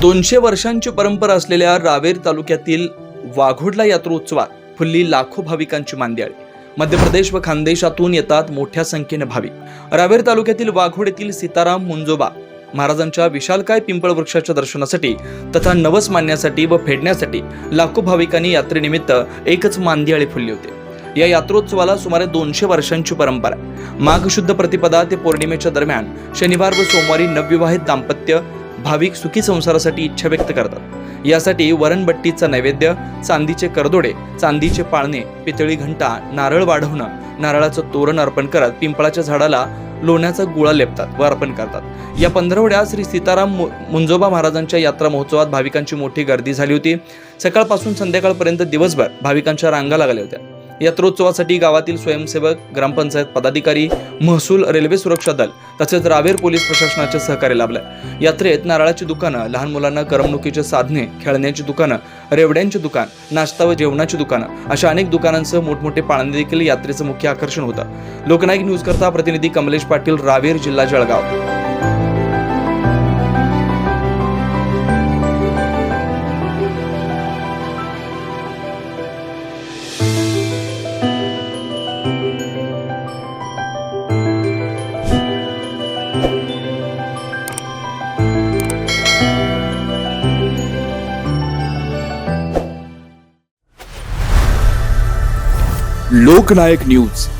दोनशे वर्षांची परंपरा असलेल्या रावेर तालुक्यातील वाघोडला यात्रोत्सवात फुलली लाखो भाविकांची मांदियाळी. मध्य प्रदेश व खानदेशातून येतात मोठ्या संख्येने भाविक. रावेर तालुक्यातील वाघोड येथील सीताराम मुंजोबा महाराजांच्या विशालकाय पिंपळ वृक्षाच्या दर्शनासाठी तथा नवस मानण्यासाठी व फेडण्यासाठी लाखो भाविकांनी यात्रेनिमित्त एकच मांदियाळी फुलली होती. या यात्रोत्सवाला सुमारे दोनशे वर्षांची परंपरा माघ शुद्ध प्रतिपदा ते पौर्णिमेच्या दरम्यान शनिवार व सोमवारी नवविवाहित दाम्पत्य भाविक सुखी संसारासाठी इच्छा व्यक्त करतात. यासाठी वरणबट्टीचा नैवेद्य चांदीचे करदोडे चांदीचे पाळणे पितळी घंटा नारळ वाढवणं नारळाचं तोरण अर्पण करत पिंपळाच्या झाडाला लोण्याचा गुळा लेपतात व अर्पण करतात. या पंधरवड्यात श्री सीताराम मु- मुंजोबा महाराजांच्या यात्रा महोत्सवात भाविकांची मोठी गर्दी झाली होती. सकाळपासून संध्याकाळपर्यंत दिवसभर भाविकांच्या रांगा लागल्या होत्या. यात्रोत्सवासाठी गावातील स्वयंसेवक ग्रामपंचायत पदाधिकारी महसूल रेल्वे सुरक्षा दल तसेच रावेर पोलीस प्रशासनाचे सहकार्य लाभलं. यात्रेत नारळाची दुकानं लहान मुलांना करमणुकीचे साधने खेळण्याची दुकानं रेवड्यांची दुकान नाश्ता व जेवणाची दुकानं अशा अनेक दुकानांसह मोठमोठे पाळणे देखील यात्रेचं मुख्य आकर्षण होतं. लोकनायक न्यूज करता प्रतिनिधी कमलेश पाटील रावेर जिल्हा जळगाव. लोकनायक न्यूज.